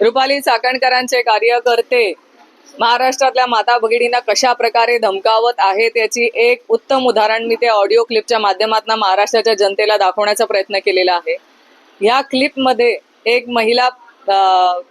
रुपाली चाकणकरांचे कार्यकर्ते महाराष्ट्रातल्या माता भगिनींना कशा प्रकारे धमकावत आहेत याची एक उत्तम उदाहरण मी ते ऑडिओ क्लिपच्या माध्यमातून महाराष्ट्राच्या जनतेला दाखवण्याचा प्रयत्न केलेला आहे. या क्लिपमध्ये एक महिला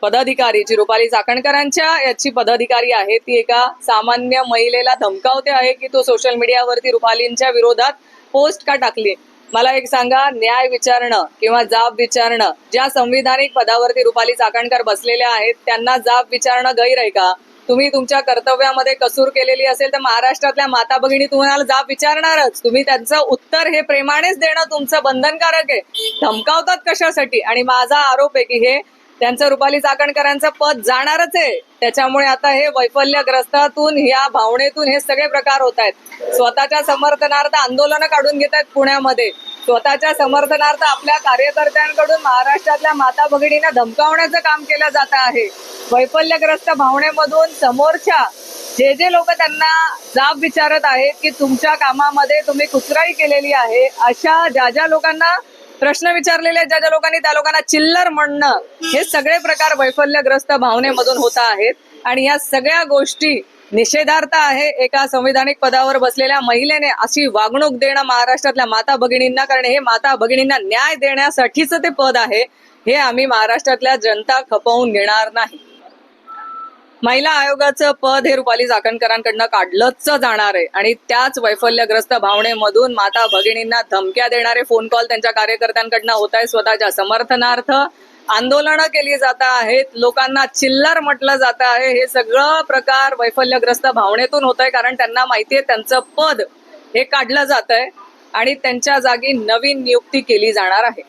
पदाधिकारी जी रुपाली चाकणकरांच्या याची पदाधिकारी आहे ती एका सामान्य महिलेला धमकावते आहे की तो सोशल मीडियावरती रुपालींच्या विरोधात पोस्ट का टाकली. मला एक सांगा न्याय विचारणं किंवा जाब विचारणं ज्या संविधानिक पदावरती रुपाली चाकणकर बसलेल्या आहेत त्यांना जाब विचारणं गैर आहे का? तुम्ही तुमच्या कर्तव्यामध्ये कसूर केलेली असेल तर महाराष्ट्रातल्या माता भगिनी तुम्हाला जाब विचारणारच. तुम्ही त्यांचं उत्तर हे प्रेमानेच देणं तुमचं बंधनकारक आहे. धमकावतात कशासाठी? आणि माझा आरोप आहे की हे त्यांचं रुपाली चाकणकरांचं पद जाणारच आहे. त्याच्यामुळे आता हे वैफल्यग्रस्तातून या भावनेतून हे सगळे प्रकार होत आहेत. स्वतःच्या समर्थनार्थ आंदोलनं काढून घेत आहेत पुण्यामध्ये. स्वतःच्या समर्थनार्थ आपल्या कार्यकर्त्यांकडून महाराष्ट्रातल्या माता भगिनींना धमकावण्याचं काम केलं जात आहे. वैफल्यग्रस्त भावनेमधून समोरच्या जे जे लोक त्यांना जाब विचारत आहेत की तुमच्या कामामध्ये तुम्ही कुचराई केलेली आहे अशा ज्या ज्या लोकांना प्रश्न विचारलेले आहेत, ज्या ज्या लोकांनी त्या लोकांना चिल्लर म्हणणं हे सगळे प्रकार वैफल्यग्रस्त भावनेमधून होत आहेत. आणि या सगळ्या गोष्टी निषेधार्थ आहे एका संविधानिक पदावर बसलेल्या महिलेने अशी वागणूक देणं महाराष्ट्रातल्या माता भगिनींना कारण. हे माता भगिनींना न्याय देण्यासाठीच ते पद आहे. हे आम्ही महाराष्ट्रातल्या जनता खपवून घेणार नाही. महिला आयोगाचं पद हे रुपाली चाकणकरांकडनं काढलंच जाणार आहे. आणि त्याच वैफल्यग्रस्त भावनेमधून माता भगिनींना धमक्या देणारे फोन कॉल त्यांच्या कार्यकर्त्यांकडनं होत आहे स्वतःच्या समर्थनार्थ आंदोलनं केली जात आहेत लोकांना चिल्लर म्हटलं जात आहे. हे सगळं प्रकार वैफल्यग्रस्त भावनेतून होत आहे कारण त्यांना माहितीये त्यांचं पद हे काढलं जात आहे आणि त्यांच्या जागी नवीन नियुक्ती केली जाणार आहे.